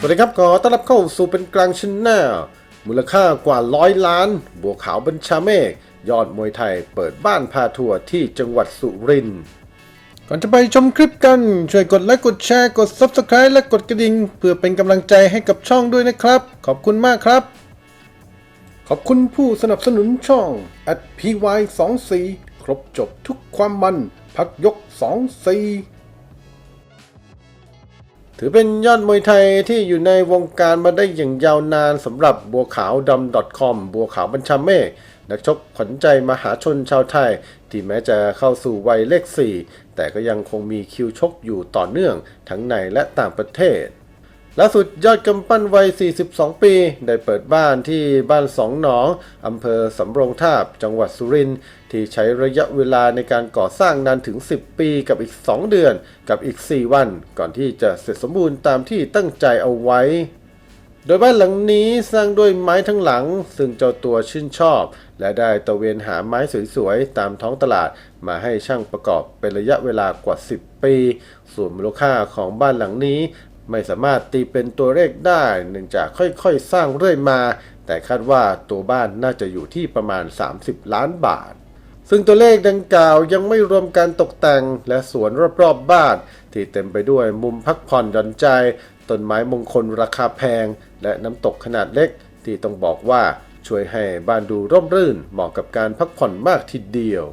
สวัสดีครับขอต้อนรับเข้าสู่เป็นกลางชนแนลมูลค่ากว่าร้อยล้าน บัวขาวบัญชาเมฆยอดมวยไทยเปิดบ้านพาทัวร์ที่จังหวัดสุรินทร์ก่อนจะไปชมคลิปกัน ช่วยกดไลค์กดแชร์กด Subscribe และกดกระดิ่งเพื่อเป็นกำลังใจให้กับช่องด้วยนะครับ ขอบคุณมากครับ ขอบคุณผู้สนับสนุนช่อง at py 2 4ครบจบทุกความมัน พักยก 2 4 ถือเป็นยอดมวยไทยที่อยู่ในวงการมาได้อย่างยาวนานสำหรับบัวขาวดำ .com บัวขาวบัญชาเมฆนักชกขวัญใจมหาชนชาวไทย ที่แม้จะเข้าสู่วัยเลข 4 แต่ก็ยังคงมีคิวชกอยู่ต่อเนื่องทั้งในและต่างประเทศ ล่าสุดยอดกำปั้นวัย 42 ปี ได้เปิดบ้านที่บ้านสองหนองอำเภอสำโรงทาบ จังหวัดสุรินทร์ที่ใช้ระยะเวลาในการก่อสร้างนานถึง 10 ปีกับอีก 2 เดือนกับอีก 4 วัน ก่อนที่จะเสร็จสมบูรณ์ตามที่ตั้งใจเอาไว้ โดยบ้านหลังนี้สร้างด้วยไม้ทั้งหลัง ซึ่งเจ้าตัวชื่นชอบ และได้ตะเวนหาไม้สวยๆ ตามท้องตลาด มาให้ช่างประกอบเป็นระยะเวลากว่า 10 ปี ส่วนมูลค่าของบ้านหลังนี้ ไม่สามารถตีเป็นตัวเลขได้ เนื่องจากค่อยๆ สร้างเรื่อยมา แต่คาดว่าตัวบ้านน่าจะอยู่ที่ประมาณ 30 ล้านบาท ซึ่งตัวเลขดังกล่าวยังไม่รวมการตกแต่งและสวนรอบๆบบ้าน ที่เต็มไปด้วยมุมพักผ่อนหย่อนใจต้นไม้มงคลราคาแพง และน้ำตกขนาดเล็ก ที่ต้องบอกว่าช่วยให้บ้านดูร่มรื่นเหมาะกับการพักผ่อนมากทีเดียว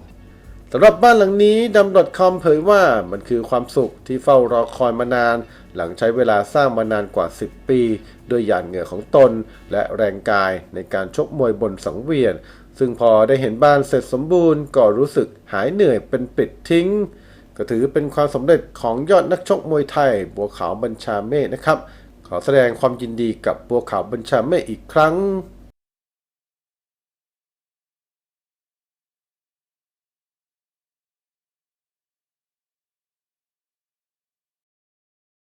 สำหรับบ้านหลังนี้ดำ .com เผยว่ามันคือความสุขที่เฝ้ารอคอยมานาน หลังใช้เวลาสร้างมานานกว่า 10 ปีด้วยหยาดเหงื่อของตน และแรงกายในการชกมวยบนสังเวียน ซึ่งพอได้เห็นบ้านเสร็จสมบูรณ์ก็รู้สึกหายเหนื่อยเป็นปิดทิ้ง ก็ถือเป็นความสำเร็จของยอดนักชกมวยไทย บัวขาวบัญชาเมฆนะครับ ขอแสดงความยินดีกับบัวขาวบัญชาเมฆอีกครั้ง